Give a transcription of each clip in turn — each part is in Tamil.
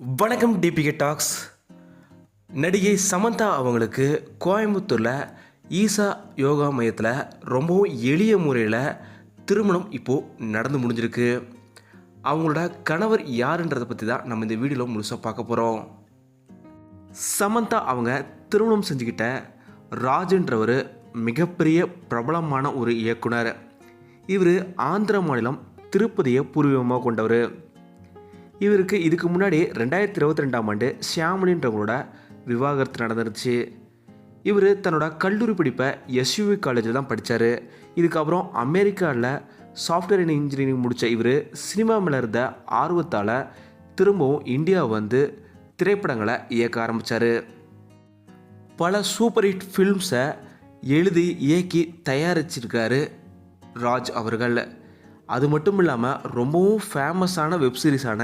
வணக்கம் டிபிகே டாக்ஸ் நடிகை சமந்தா அவங்களுக்கு கோயம்புத்தூரில் ஈசா யோகா மையத்தில் ரொம்பவும் எளிய முறையில் திருமணம் இப்போது நடந்து முடிஞ்சிருக்கு. அவங்களோட கணவர் யாருன்றதை பற்றி தான் நம்ம இந்த வீடியோவில் முழுசாக பார்க்க போகிறோம் சமந்தா அவங்க திருமணம் செஞ்சுக்கிட்ட ராஜுன்றவர் மிகப்பெரிய பிரபலமான ஒரு இயக்குனர். இவர் ஆந்திர மாநிலம் திருப்பதியை பூர்வீகமாக கொண்டவர். இவருக்கு இதுக்கு முன்னாடி ரெண்டாயிரத்தி இருபத்தி ரெண்டாம் ஆண்டு ஷியாமலின்றவங்களோட விவாகரத்து நடந்துருச்சு. இவர் தன்னோட கல்லூரி படிப்பை எஸ்யூவி காலேஜில் தான் படித்தார் இதுக்கப்புறம் அமெரிக்காவில் சாஃப்ட்வேர் இன்ஜினியரிங் முடித்த இவர் சினிமா மேலே இருந்த ஆர்வத்தால் திரும்பவும் இந்தியா வந்து திரைப்படங்களை இயக்க ஆரம்பித்தார் பல சூப்பர் ஹிட் ஃபில்ம்ஸை எழுதி இயக்கி தயாரிச்சிருக்காரு ராஜ் அவர்கள். அது மட்டும் இல்லாமல் ரொம்பவும் ஃபேமஸான வெப் சீரிஸான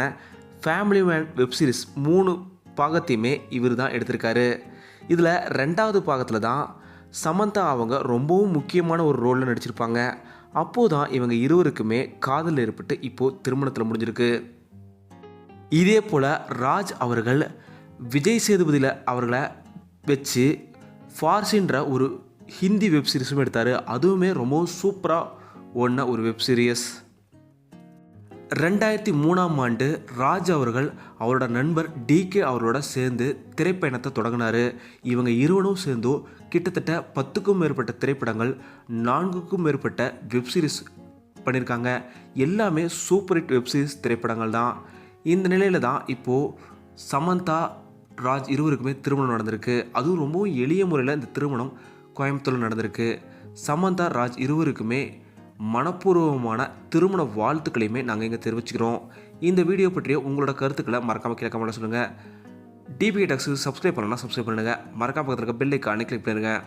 ஃபேமிலி மேன் வெப் சீரிஸ் மூணு பாகத்தையுமே இவர் தான் எடுத்திருக்காரு. இதில் ரெண்டாவது பாகத்தில் தான் சமந்தா அவங்க ரொம்பவும் முக்கியமான ஒரு ரோலில் நடிச்சிருப்பாங்க. அப்போது தான் இவங்க இருவருக்குமே காதல் ஏற்பட்டு இப்போது திருமணத்தில் முடிஞ்சிருக்கு. இதே போல் ராஜ் அவர்கள் விஜய் சேதுபதியில் அவர்களை வச்சு ஃபார்சின்ற ஒரு ஹிந்தி வெப் சீரிஸும் எடுத்தார். அதுவுமே ரொம்பவும் சூப்பராக ஒன்று ஒரு வெப் சீரியஸ் ரெண்டாயிரத்தி மூணாம் ஆண்டு ராஜ் அவர்கள் அவரோட நண்பர் டிகே அவரோட சேர்ந்து திரைப்பயணத்தை தொடங்கினார். இவங்க இருவரும் சேர்ந்தோ கிட்டத்தட்ட பத்துக்கும் மேற்பட்ட திரைப்படங்கள் நான்குக்கும் மேற்பட்ட வெப் சீரிஸ் பண்ணியிருக்காங்க எல்லாமே சூப்பர் ஹிட் வெப் சீரிஸ் திரைப்படங்கள் தான். இந்த நிலையில் தான் இப்போது சமந்தா ராஜ் இருவருக்குமே திருமணம் நடந்திருக்கு. அதுவும் ரொம்பவும் எளிய முறையில் இந்த திருமணம் கோயம்புத்தூரில் நடந்திருக்கு. சமந்தா ராஜ் இருவருக்குமே மனப்பூர்வமான திருமண வாழ்த்துக்களையுமே நாங்கள் இங்கே தெரிவிச்சுக்கிறோம். இந்த வீடியோ பற்றிய உங்களோட கருத்துக்களை மறக்காமல் கீழே கமெண்ட்ல சொல்லுங்கள் டிபிகே டாக்ஸுக்கு சப்ஸ்கிரைப் பண்ணலாம் சப்ஸ்கிரைப் பண்ணுங்கள் மறக்காம பக்கத்தில் இருக்க பெல் ஐக்கானே கிளிக் பண்ணுங்கள்